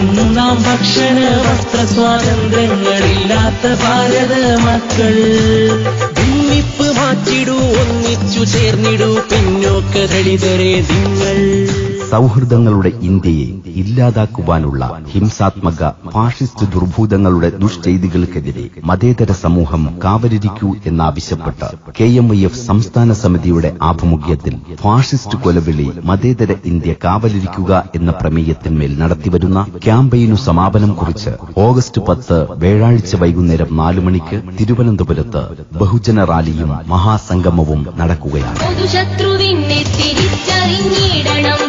ഇന്നു നാം ഭക്ഷണ വസ്ത്ര സ്വാതന്ത്ര്യങ്ങളില്ലാത്ത ഭാരത മക്കൾ. ഭിന്നിപ്പ് മാറ്റിടൂ ഒന്നിച്ചു ചേർന്നിടൂ പിന്നോക്ക ദളിതരെ നിങ്ങൾ സൗഹൃദങ്ങളുടെ ഇന്ത്യയെ ഇല്ലാതാക്കുവാനുള്ള ഹിംസാത്മക ഫാഷിസ്റ്റ് ദുർഭൂതങ്ങളുടെ ദുഷ്ചെയ്തികൾക്കെതിരെ മതേതര സമൂഹം കാവലിരിക്കൂ എന്നാവശ്യപ്പെട്ട് കെ എം ഐ എഫ് സംസ്ഥാന സമിതിയുടെ ആഭിമുഖ്യത്തിൽ ഫാഷിസ്റ്റ് കൊലവിളി മതേതര ഇന്ത്യ കാവലിരിക്കുക എന്ന പ്രമേയത്തിന്മേൽ നടത്തിവരുന്ന ക്യാമ്പയിനു സമാപനം കുറിച്ച് ഓഗസ്റ്റ് പത്ത് വ്യാഴാഴ്ച വൈകുന്നേരം നാലു മണിക്ക് തിരുവനന്തപുരത്ത് ബഹുജന റാലിയും മഹാസംഗമവും നടക്കുകയാണ്. ശത്രുവിനെ തിരിച്ചറിഞ്ഞിടണം.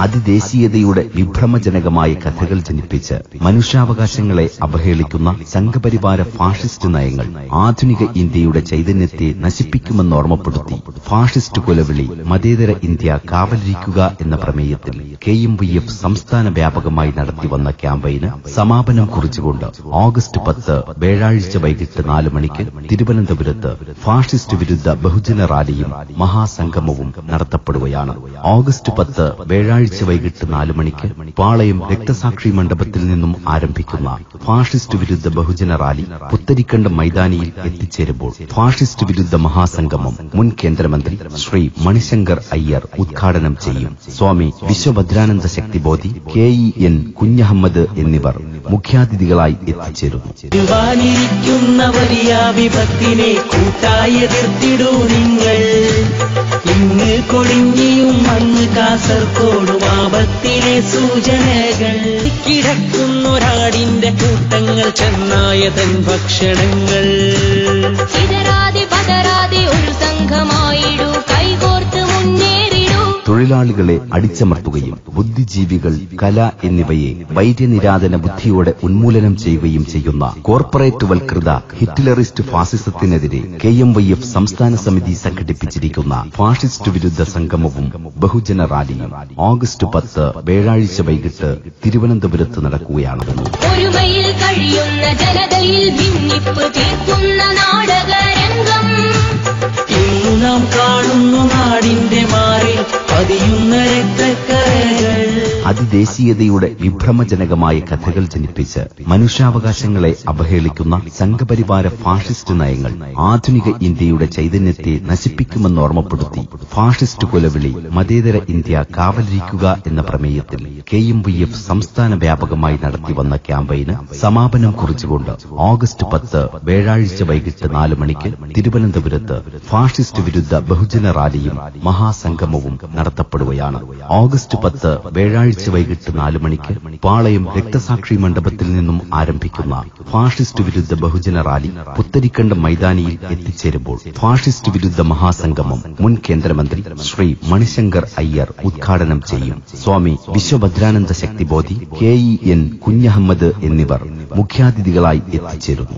അതിദേശീയതയുടെ വിഭ്രമജനകമായ കഥകൾ ജനിപ്പിച്ച് മനുഷ്യാവകാശങ്ങളെ അവഹേളിക്കുന്ന സംഘപരിവാര ഫാഷിസ്റ്റ് നയങ്ങൾ ആധുനിക ഇന്ത്യയുടെ ചൈതന്യത്തെ നശിപ്പിക്കുമെന്ന് ഓർമ്മപ്പെടുത്തി ഫാഷിസ്റ്റ് കൊലവിളി മതേതര ഇന്ത്യ കാവലിരിക്കുക എന്ന പ്രമേയത്തിൽ കെ എം വി എഫ് സംസ്ഥാന വ്യാപകമായി നടത്തിവന്ന ക്യാമ്പയിന് സമാപനം കുറിച്ചുകൊണ്ട് ഓഗസ്റ്റ് പത്ത് വ്യാഴാഴ്ച വൈകിട്ട് നാല് മണിക്ക് തിരുവനന്തപുരത്ത് ഫാഷിസ്റ്റ് വിരുദ്ധ ബഹുജന റാലിയും മഹാസംഗമവും നടത്തപ്പെടുകയാണ്. ഓഗസ്റ്റ് പത്ത് വ്യാഴാഴ്ച വൈകിട്ട് നാല് മണിക്ക് പാളയം രക്തസാക്ഷി മണ്ഡപത്തിൽ നിന്നും ആരംഭിക്കുന്ന ഫാഷിസ്റ്റ് വിരുദ്ധ ബഹുജന റാലി പുത്തരിക്കണ്ട മൈതാനിയിൽ എത്തിച്ചേരുമ്പോൾ ഫാഷിസ്റ്റ് വിരുദ്ധ മഹാസംഗമം മുൻ കേന്ദ്രമന്ത്രി ശ്രീ മണിശങ്കർ അയ്യർ ഉദ്ഘാടനം ചെയ്യും. Swami Vishwabhadrananda Shaktibodhi K E N Kunjahammed എന്നിവർ മുഖ്യാതിഥികളായി എത്തിച്ചേരുന്നു. വലിയ നിങ്ങൾ. ഇന്ന് കൊടിഞ്ഞിയും കാസർഗോഡും ആപത്തിലെ സൂചനകൾ. കിടക്കുന്നൊരാടിന്റെ കൂട്ടങ്ങൾ ചെന്നായതൻ ഭക്ഷണങ്ങൾ. ഇതരാതി പതരാതി ഒരു മുന്നേറിടൂ തൊഴിലാളികളെ അടിച്ചമർത്തുകയും ബുദ്ധിജീവികൾ കല എന്നിവയെ വൈര്യനിരാധന ബുദ്ധിയോടെ ഉന്മൂലനം ചെയ്യുകയും ചെയ്യുന്ന കോർപ്പറേറ്റ് വൽകൃത ഹിറ്റ്ലറിസ്റ്റ് ഫാസിസത്തിനെതിരെ കെ എം വൈ എഫ് സംസ്ഥാന സമിതി സംഘടിപ്പിച്ചിരിക്കുന്ന ഫാഷിസ്റ്റ് വിരുദ്ധ സംഗമവും ബഹുജന റാലിയും ഓഗസ്റ്റ് പത്ത് വ്യാഴാഴ്ച വൈകിട്ട് തിരുവനന്തപുരത്ത് നടക്കുകയാണ് ഒരുമയിൽ കഴിയുന്ന ജനതയിൽ ഭിന്നിപ്പ് തീർക്കുന്ന നാടകരംഗം അതിദേശീയതയുടെ വിഭ്രമജനകമായ കഥകൾ ജനിപ്പിച്ച് മനുഷ്യാവകാശങ്ങളെ അവഹേളിക്കുന്ന സംഘപരിവാര ഫാഷിസ്റ്റ് നയങ്ങൾ ആധുനിക ഇന്ത്യയുടെ ചൈതന്യത്തെ നശിപ്പിക്കുമെന്ന് ഓർമ്മപ്പെടുത്തി ഫാഷിസ്റ്റ് കൊലവിളി മതേതര ഇന്ത്യ കാവലിരിക്കുക എന്ന പ്രമേയത്തിൽ കെ എം വി എഫ് സംസ്ഥാന വ്യാപകമായി നടത്തിവന്ന ക്യാമ്പയിന് സമാപനം കുറിച്ചുകൊണ്ട് ഓഗസ്റ്റ് പത്ത് വ്യാഴാഴ്ച വൈകിട്ട് നാല് മണിക്ക് തിരുവനന്തപുരത്ത് ഫാഷിസ്റ്റ് വിരുദ്ധ ബഹുജന റാലിയും മഹാസംഗമവും നടത്തപ്പെടുകയാണ്. ഓഗസ്റ്റ് പത്ത് വ്യാഴാഴ്ച വൈകിട്ട് നാല് മണിക്ക് പാളയം രക്തസാക്ഷി മണ്ഡപത്തിൽ നിന്നും ആരംഭിക്കുന്ന ഫാഷിസ്റ്റ് വിരുദ്ധ ബഹുജന റാലി പുത്തരിക്കണ്ട മൈതാനിയിൽ എത്തിച്ചേരുമ്പോൾ ഫാഷിസ്റ്റ് വിരുദ്ധ മഹാസംഗമം മുൻ കേന്ദ്രമന്ത്രി ശ്രീ മണിശങ്കർ അയ്യർ ഉദ്ഘാടനം ചെയ്യും. Swami Vishwabhadrananda Shaktibodhi K E N Kunjahammed എന്നിവർ മുഖ്യാതിഥികളായി എത്തിച്ചേരുന്നു.